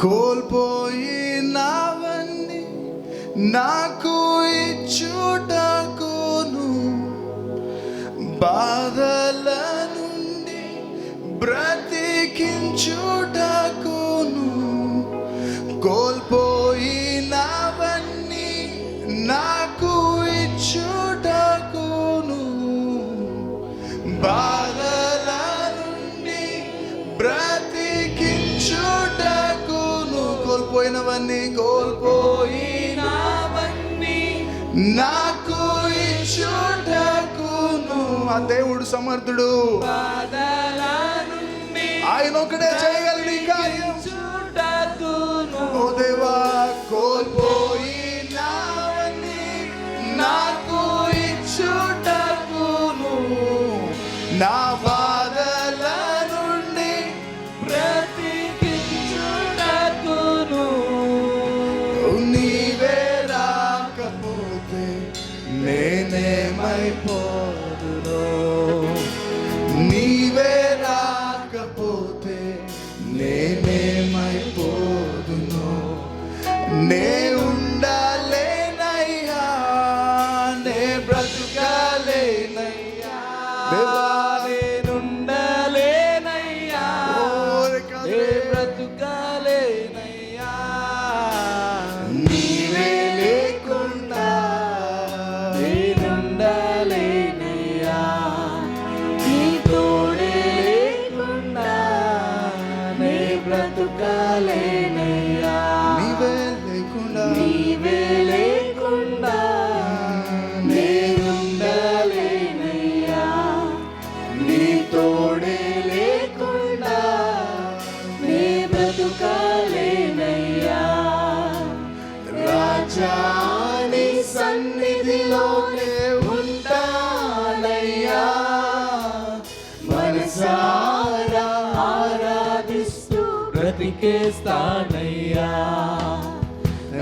కోల్పోయినవన్నీ నాకు ఇచ్చుటకును. బాధల నుండి బ్రతికించుటకును నాకు ఇచ్చుటకును. ఆ దేవుడు సమర్థుడు. ఆయన ఒకటే చేయగలడు ఓ దేవా కోల్పోయినవన్నీ నాకు ఇచ్చుటకును. నా నేనేమైపోదును నీవే రాకపోతే నేనేమైపోదును? నే Hallelujah.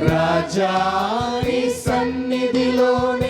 రాజాని సన్నిధిలోనే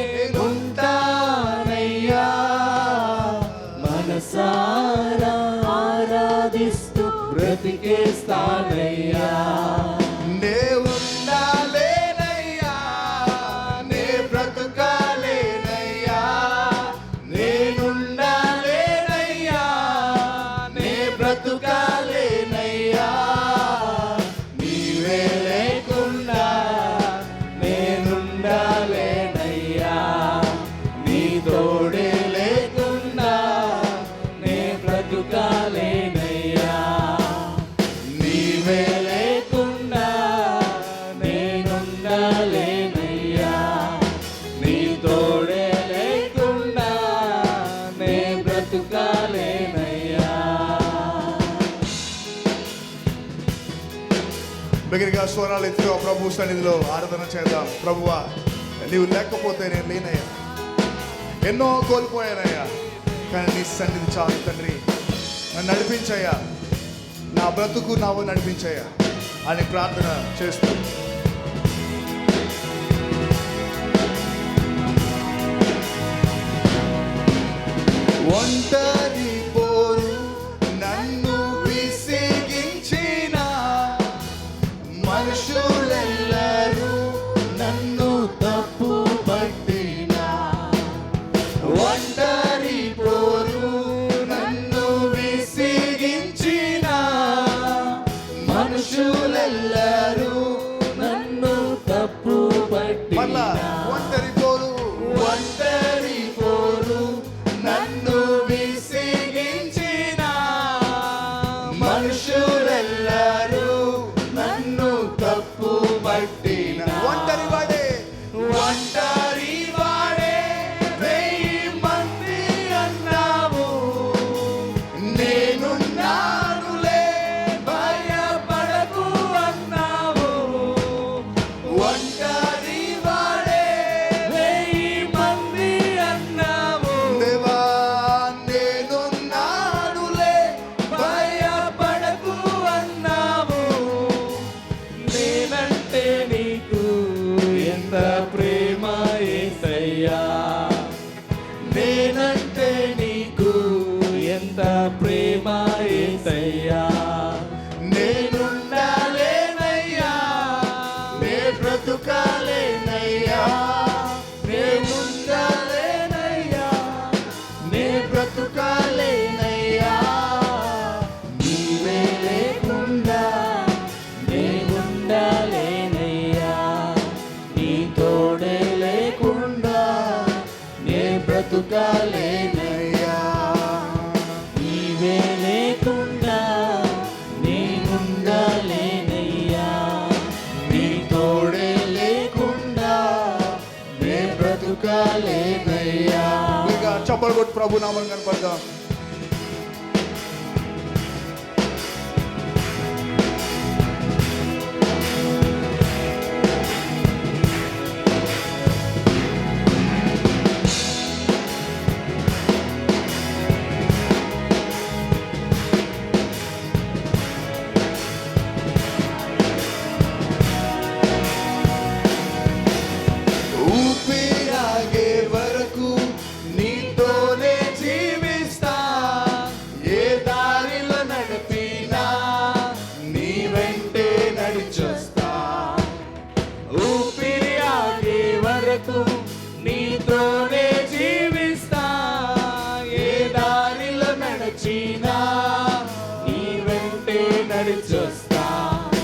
బిగ్గరగా స్వరాలు ఎత్తుగా ప్రభు సన్నిధిలో ఆరాధన చేద్దాం. ప్రభువా నీవు లేకపోతే నేను లేనయ్యా. ఎన్నో కోల్పోయానయ్యా. కానీ నీ సన్నిధి చాలు తండ్రి. నన్ను నడిపించయ్యా. నా బ్రతుకు నావు నడిపించయ్యా. అని ప్రార్థన చేస్తూ wonder. లేదయ్యా ఇంకా చప్పలు కొట్టు ప్రభు నామం కనపడదాం. greatest stop.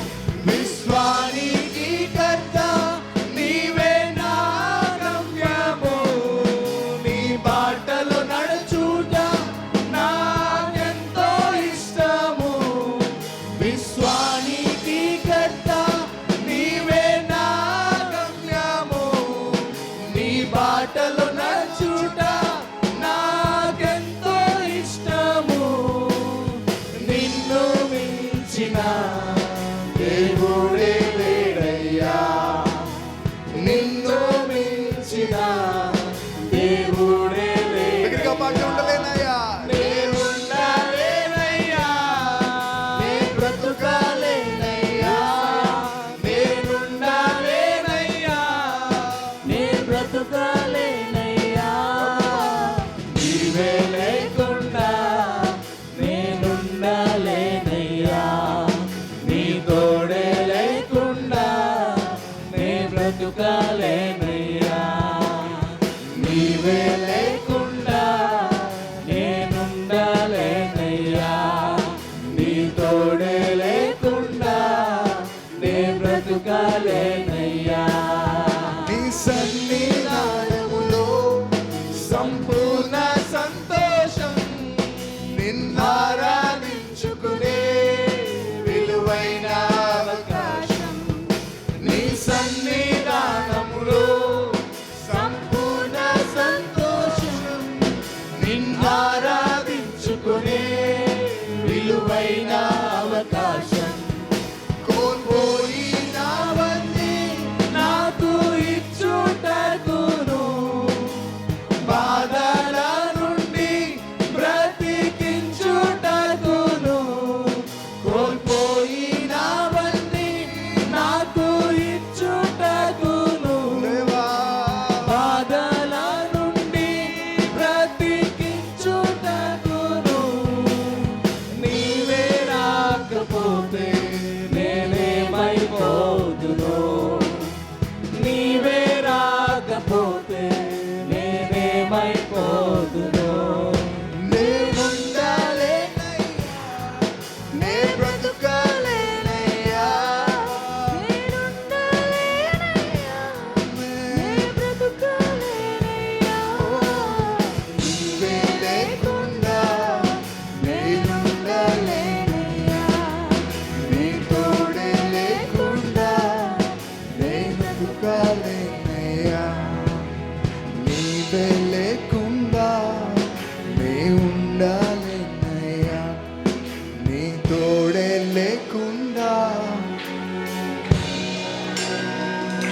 people.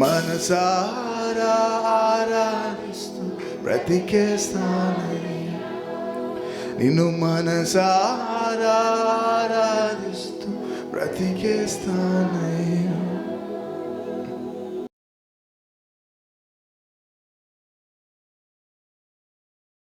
మనసారా ఆరాధిస్తూ నిన్ను మనసారా ఆరాధిస్తూ